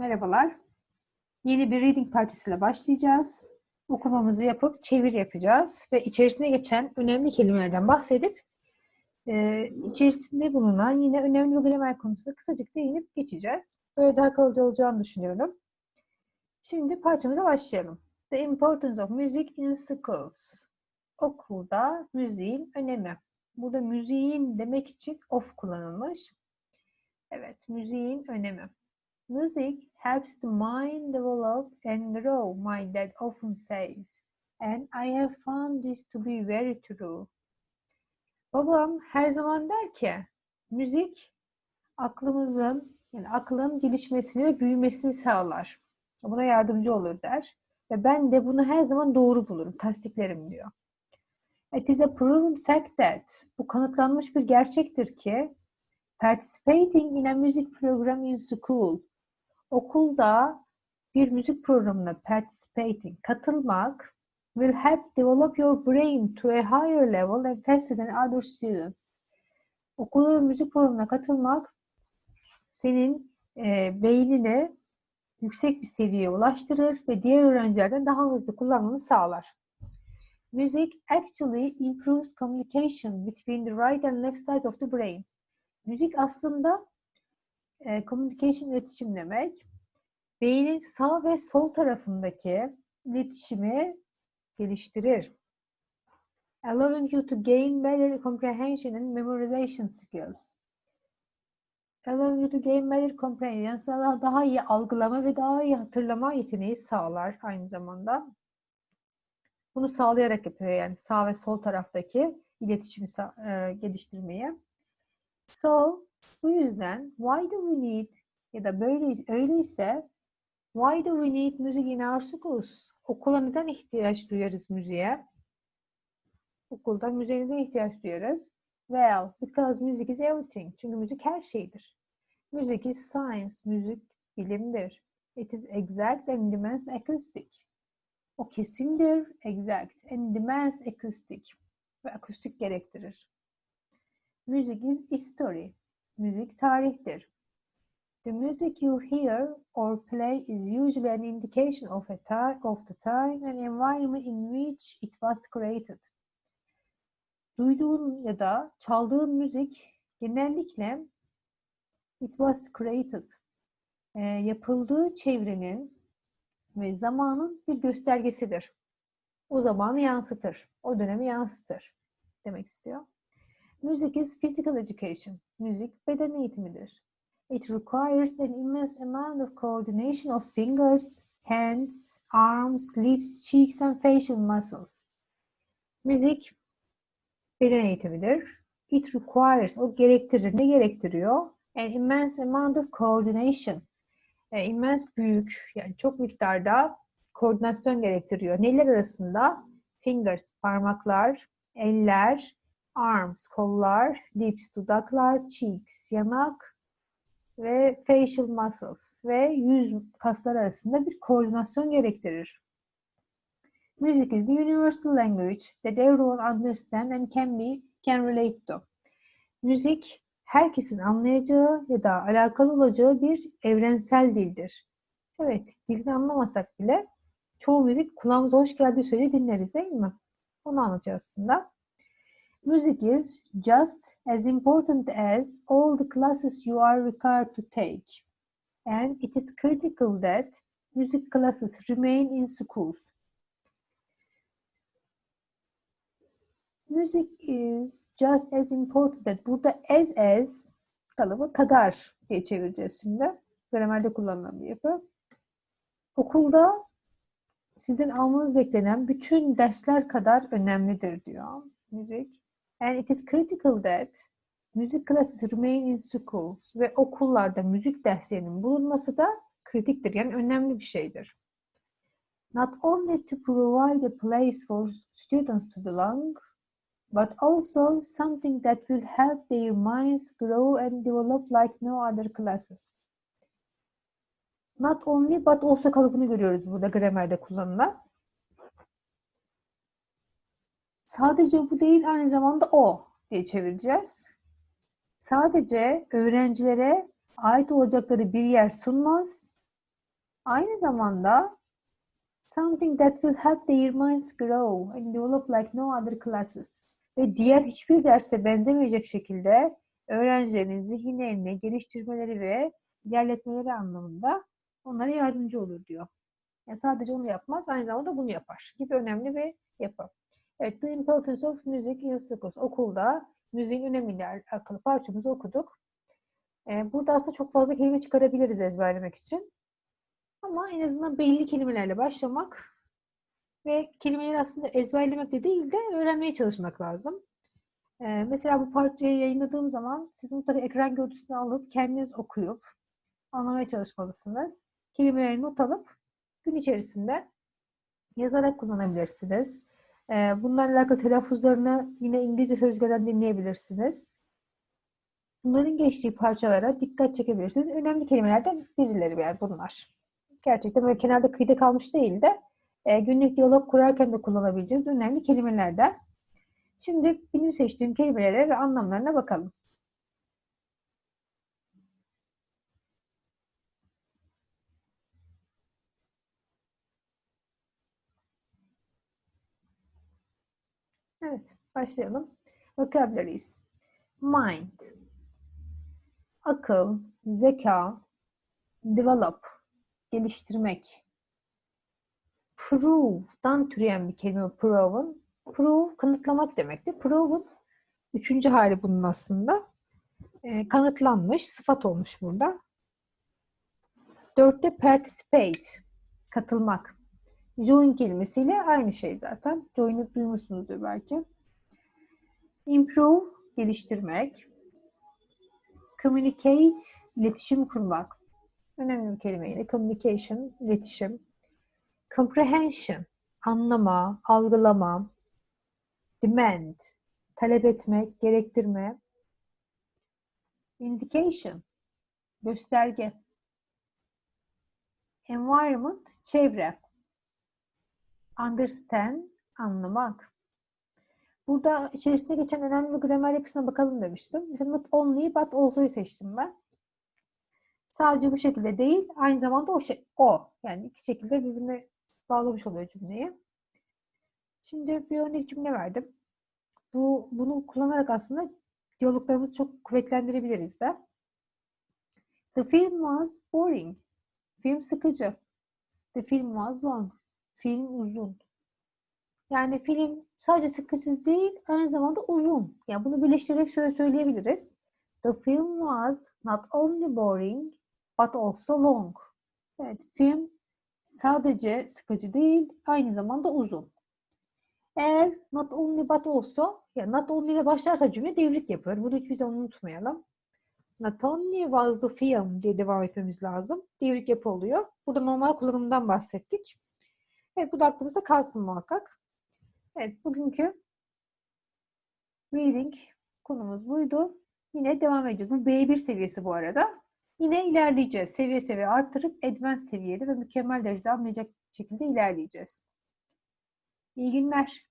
Merhabalar. Yeni bir reading parçasıyla başlayacağız. Okumamızı yapıp çevir yapacağız ve içerisine geçen önemli kelimelerden bahsedip e, içerisinde bulunan yine önemli bir gramer konusunda kısacık değinip geçeceğiz. Böyle daha kalıcı olacağını düşünüyorum. Şimdi parçamıza başlayalım. The importance of music in schools. Okulda müziğin önemi. Burada müziğin demek için of kullanılmış. Evet, müziğin önemi. Music helps the mind develop and grow, my dad often says. And I have found this to be very true. Babam her zaman der ki, müzik aklımızın, yani aklın gelişmesini ve büyümesini sağlar. Buna yardımcı olur der. Ve ben de bunu her zaman doğru bulurum, tasdiklerim diyor. It is a proven fact that, bu kanıtlanmış bir gerçektir ki, participating in a music program in school, okulda bir müzik programına participating, katılmak will help develop your brain to a higher level and faster than other students. Okulda müzik programına katılmak senin e, beynini yüksek bir seviyeye ulaştırır ve diğer öğrencilerden daha hızlı kullanmanı sağlar. Music actually improves communication between the right and left side of the brain. Müzik aslında e, communication iletişim demek. Beynin sağ ve sol tarafındaki iletişimi geliştirir. Allowing you to gain better comprehension and memorization skills. Allowing you to gain better comprehension. Sana daha iyi algılama ve daha iyi hatırlama yeteneği sağlar aynı zamanda. Bunu sağlayarak yapıyor yani sağ ve sol taraftaki iletişimi e, geliştirmeyi. So, bu yüzden why do we need ya da böyle öyleyse why do we need music in our schools? Okula neden ihtiyaç duyarız müziğe? Okulda müziğe neden ihtiyaç duyarız? Well, because music is everything. Çünkü müzik her şeydir. Music is science. Müzik bilimdir. It is exact and demands acoustic. O kesindir, exact, and demands acoustic. Ve akustik gerektirir. Music is history. Müzik tarihtir. The music you hear or play is usually an indication of a time of the time and environment in which it was created. Duyduğun ya da çaldığın müzik genellikle it was created e, yapıldığı çevrenin ve zamanın bir göstergesidir. O zamanı yansıtır. O dönemi yansıtır demek istiyor. Music is physical education. Müzik beden eğitimidir. It requires an immense amount of coordination of fingers, hands, arms, lips, cheeks and facial muscles. Müzik beden eğitimidir. It requires, o gerektirir. Ne gerektiriyor? An immense amount of coordination. E, immense büyük, yani çok miktarda koordinasyon gerektiriyor. Neler arasında? Fingers, parmaklar, eller, arms, kollar, lips, dudaklar, cheeks, yanak ve facial muscles ve yüz kaslar arasında bir koordinasyon gerektirir. Music is the universal language that everyone understands and can be can relate to. Müzik herkesin anlayacağı ya da alakalı olacağı bir evrensel dildir. Evet, dilini anlamasak bile çoğu müzik kulağımıza hoş geldiği sürece dinleriz değil mi? Onu anlatıyor aslında. Music is just as important as all the classes you are required to take. And it is critical that music classes remain in schools. Music is just as important that burada as as kalıbı kadar diye çevireceğiz şimdi. Gramerde kullanılan bir yapı. Okulda sizden almanız beklenen bütün dersler kadar önemlidir diyor müzik. And it is critical that music classes remain in school ve okullarda müzik derslerinin bulunması da kritiktir. Yani önemli bir şeydir. Not only to provide a place for students to belong, but also something that will help their minds grow and develop like no other classes. Not only but also kalıbını görüyoruz burada gramerde kullanılan. Sadece bu değil aynı zamanda o diye çevireceğiz. Sadece öğrencilere ait olacakları bir yer sunmaz. Aynı zamanda something that will help their minds grow and develop like no other classes. Ve diğer hiçbir derste benzemeyecek şekilde öğrencilerin zihinlerini geliştirmeleri ve ilerletmeleri anlamında onlara yardımcı olur diyor. Yani sadece onu yapmaz, aynı zamanda bunu yapar gibi önemli bir yapı. Evet, The Importance of Music in Schools. Okulda müziğin önemiyle alakalı parçamızı okuduk. Ee, burada aslında çok fazla kelime çıkarabiliriz ezberlemek için. Ama en azından belli kelimelerle başlamak ve kelimeleri aslında ezberlemek de değil de öğrenmeye çalışmak lazım. Ee, mesela bu parçayı yayınladığım zaman siz mutlaka ekran görüntüsünü alıp kendiniz okuyup anlamaya çalışmalısınız. Kelimeleri not alıp gün içerisinde yazarak kullanabilirsiniz. Ee, bunlarla alakalı telaffuzlarını yine İngilizce sözlüklerden dinleyebilirsiniz. Bunların geçtiği parçalara dikkat çekebilirsiniz. Önemli kelimelerden birileri yani bunlar. Gerçekten böyle kenarda kıyıda kalmış değil de e, günlük diyalog kurarken de kullanabileceğimiz önemli kelimelerden. Şimdi benim seçtiğim kelimelere ve anlamlarına bakalım. Evet, başlayalım. Vocabularies. Mind. Akıl, zeka, develop, geliştirmek. Prove'dan türeyen bir kelime prove'un. Prove, kanıtlamak demekti. Prove'un üçüncü hali bunun aslında. E, kanıtlanmış, sıfat olmuş burada. Dörtte participate, katılmak. Join kelimesiyle aynı şey zaten. Join'i duymuşsunuzdur belki. Improve, geliştirmek. Communicate, iletişim kurmak. Önemli bir kelime yine. Communication, iletişim. Comprehension, anlama, algılama. Demand, talep etmek, gerektirme. Indication, gösterge. Environment, çevre. Understand, anlamak. Burada içerisinde geçen önemli gramer yapısına bakalım demiştim. Mesela not only but also'yu seçtim ben. Sadece bu şekilde değil, aynı zamanda o şey, o. Yani iki şekilde birbirine bağlamış oluyor cümleyi. Şimdi bir örnek cümle verdim. Bu bunu kullanarak aslında diyaloglarımızı çok kuvvetlendirebiliriz de. The film was boring. Film sıkıcı. The film was long. Film uzun. Yani film sadece sıkıcı değil, aynı zamanda uzun. Yani bunu birleştirerek şöyle söyleyebiliriz. The film was not only boring, but also long. Evet, film sadece sıkıcı değil, aynı zamanda uzun. Eğer not only but also, yani not only ile başlarsa cümle devrik yapıyor. Bunu hiçbir zaman unutmayalım. Not only was the film diye devam etmemiz lazım. Devrik yapı oluyor. Burada normal kullanımından bahsettik. Evet, bu da aklımızda kalsın muhakkak. Evet, bugünkü reading konumuz buydu. Yine devam edeceğiz. Bu B1 seviyesi bu arada. Yine ilerleyeceğiz. Seviye seviye arttırıp advanced seviyede ve mükemmel derecede anlayacak şekilde ilerleyeceğiz. İyi günler.